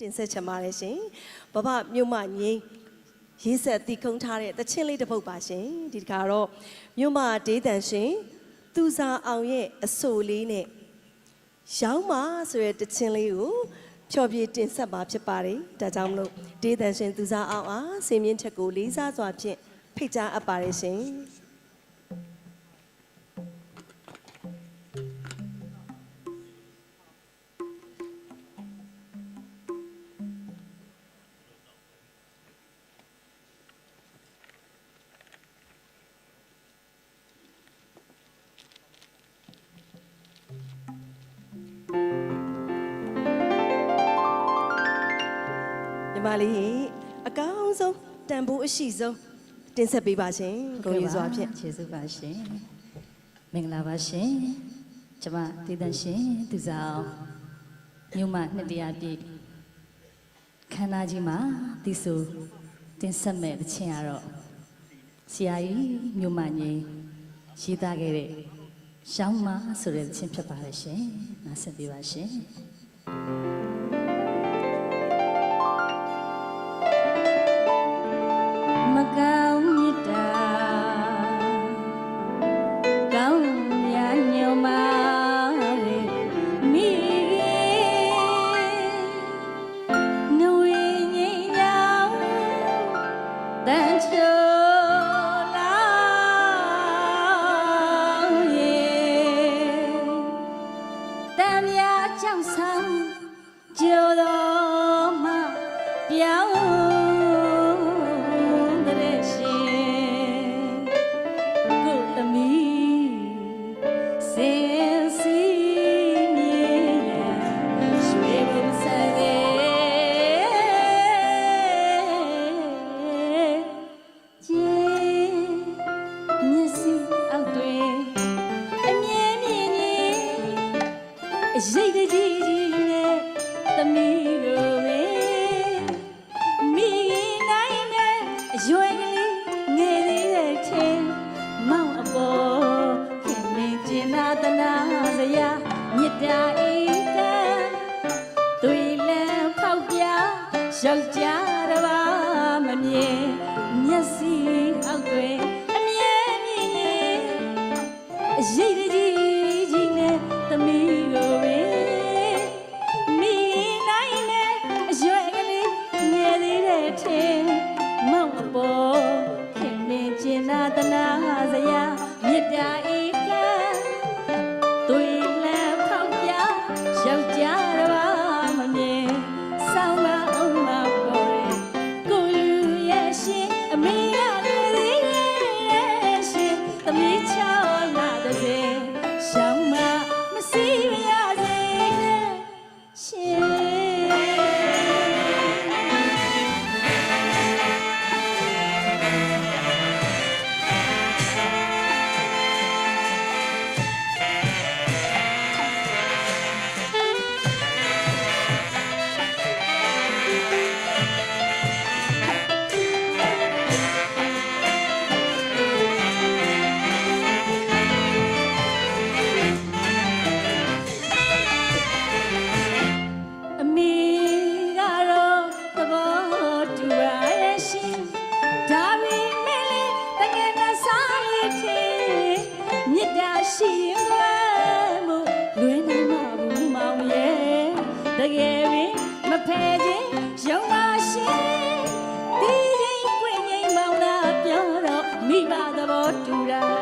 တင်ဆက်ချင်ပါတယ်ရှင်ဘဘမြို့မငိမ့်ရေးဆက်တည်ကုန်းထားတဲ့တချင်းလေးတစ်ပုဒ်ပါရှင်ဒီတခါတော့မြို့မဒေးတန်ရှင်သူစာအောင်ရဲ့အဆိုလေးနဲ့ရောင်းပါဆိုတဲ့တချင်းလေးကိုဖြောပြတင်ဆက်ပါဖြစ်ပါတယ်ဒါကြောင့်မလို့ဒေးတန်ရှင်သူစာအောင်အားစင်မြင့်ချက်ကိုလေးစားစွာဖြင့်ဖိတ်ကြားအပ်ပါတယ်ရှင် မလေးရေအကောင်းဆုံးတန်ဖိုးအရှိဆုံးတင်ဆက်ပေးပါရှင်ဂုဏ်ယူစွာဖြင့်ကျေးဇူးပါရှင်မင်္ဂလာပါရှင်ကျမတည်တန်ရှင်သူစားမြို့မနှစ်တရာပြည့်ခန္ဓာကြီးမှာတီးဆိုတင်ဆက်မဲ့တဲ့ချင်းကတော့ဆရာကြီးမြို့မငိမ့်ရေးသားခဲ့တဲ့ရှောင်းမဆိုတဲ့ချင်းဖြစ်ပါတယ်ရှင်နားဆက်ပေးပါရှင်မ မ်းမြကြောင့်ဆောင်ကြိုတော်မှပြောင်း ရိတ်တကြီးကြီးနဲ့သမီးကိုပဲမိခင်နိုင်နဲ့အရွယ်ကလေးငယ်သေးတဲ့ထဲမောင်အပေါ်ခင်မင်းကျင်နာတနာစရာမေတ္တာဤကံတွေလန်းဖောက်ပြယောက်ျားတစ်ပါးမမြင်မျက်စိအောက်တွင်အမြဲမြင်နေရိတ်တကြီးကြီး show, not day. ထဲမြစ်တာရှိရင်ဝမ်းမို့လွယ်နိုင်မှာဘူးမောင်ရဲ့တကယ်ပင်မဖယ်ခြင်းရုံပါရှင်ဒီရင်ပွင့်ငိမ့်မောင်သာပြောတော့မိဘသဘောတူတာ